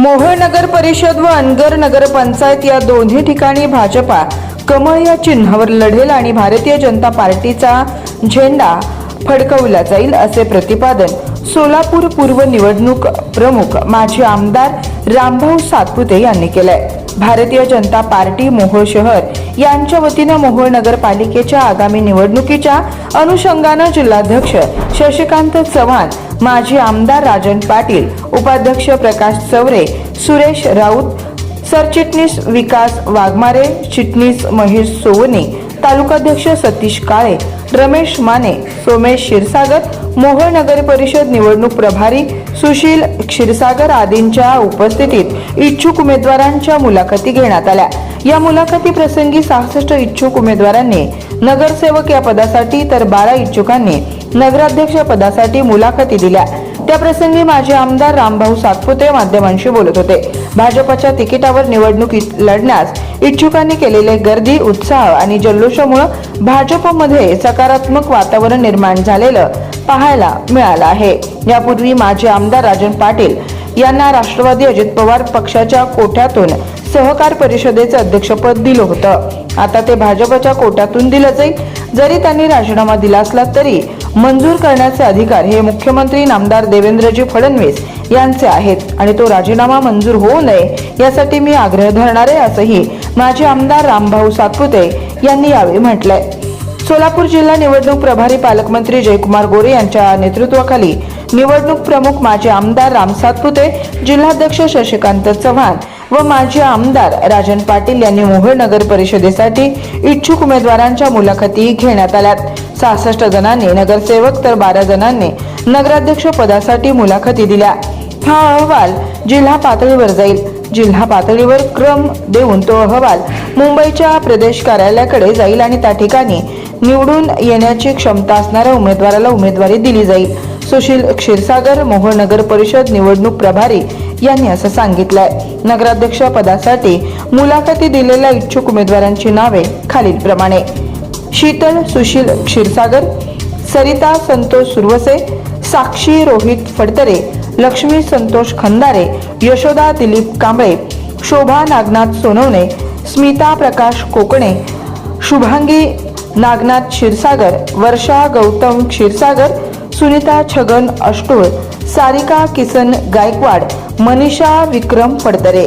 मोहोळ नगर परिषद व अनगर नगर पंचायत या दोन्ही ठिकाणी भाजपा कमळ या चिन्हावर लढेल आणि भारतीय जनता पार्टीचा झेंडा फडकवला जाईल असे प्रतिपादन सोलापूर पूर्व निवडणूक प्रमुख माजी आमदार रामभाऊ सातपुते यांनी केलंय. भारतीय जनता पार्टी मोहोळ शहर यांच्या वतीनं मोहोळ नगरपालिकेच्या आगामी निवडणुकीच्या अनुषंगानं जिल्हाध्यक्ष शशिकांत चव्हाण माजी आमदार राजन पाटील उपाध्यक्ष प्रकाश चवरे सुरेश राऊत सरचिटणीस विकास वाघमारे चिटणीस महेश सोवने तालुकाध्यक्ष सतीश काळे रमेश माने सोमेश क्षीरसागर मोहोळ नगर परिषद निवडणूक प्रभारी सुशील क्षीरसागर आदींच्या उपस्थितीत इच्छुक उमेदवारांच्या मुलाखती घेण्यात आल्या. या मुलाखती प्रसंगी सहासष्ट इच्छुक उमेदवारांनी नगरसेवक या पदासाठी तर बारा इच्छुकांनी नगराध्यक्ष पदासाठी मुलाखती दिल्या. त्याप्रसंगी माजी आमदार रामभाऊ सातपुते माध्यमांशी बोलत होते. भाजपच्या तिकिटावर निवडणूक लढण्यास इच्छुकांनी केलेले गर्दी उत्साह आणि जल्लोषामुळे भाजपमध्ये सकारात्मक वातावरण निर्माण झालेलं पाहायला मिळालं आहे. यापूर्वी माजी आमदार राजन पाटील यांना राष्ट्रवादी अजित पवार पक्षाच्या कोठ्यातून सहकार परिषदेचं अध्यक्षपद दिलं होतं. आता ते भाजपच्या कोट्यातून दिलं जाईल. जरी त्यांनी राजीनामा दिला असला तरी मंजूर करण्याचे अधिकार हे मुख्यमंत्री नामदार देवेंद्रजी फडणवीस यांचे आहेत. आणि तो राजीनामा मंजूर होऊ नये यासाठी मी आग्रह धरणार आहे असंही माजी आमदार रामभाऊ सातपुते यांनी यावेळी म्हटलंय. सोलापूर जिल्हा निवडणूक प्रभारी पालकमंत्री जयकुमार गोरे यांच्या नेतृत्वाखाली निवडणूक प्रमुख माजी आमदार राम सातपुते जिल्हाध्यक्ष शशिकांत चव्हाण व माजी आमदार राजन पाटील यांनी मोहोळ नगर परिषदेसाठी इच्छुक उमेदवारांच्या मुलाखती घेण्यात आल्यात. सहासष्ट जणांनी नगरसेवक तर बारा जणांनी नगराध्यक्ष पदासाठी मुलाखती दिल्या. हा अहवाल जिल्हा पातळीवर जाईल. जिल्हा पातळीवर क्रम देऊन तो अहवाल मुंबईच्या प्रदेश कार्यालयाकडे जाईल आणि त्या ठिकाणी निवडून येण्याची क्षमता असणाऱ्या उमेदवाराला उमेदवारी दिली जाईल. सुशील क्षीरसागर मोहोळ नगर परिषद निवडणूक प्रभारी यांनी असं सांगितलंय. नगराध्यक्ष पदासाठी मुलाखती दिलेल्या इच्छुक उमेदवारांची नावे खालीलप्रमाणे. शीतल सुशील क्षीरसागर सरिता संतोष सुरवसे साक्षी रोहित फडतरे लक्ष्मी संतोष खंदारे यशोदा दिलीप कांबळे शोभा नागनाथ सोनवणे स्मिता प्रकाश कोकणे शुभांगी नागनाथ क्षीरसागर वर्षा गौतम क्षीरसागर सुनीता छगन अष्टोळ सारिका किसन गायकवाड मनीषा विक्रम फडतरे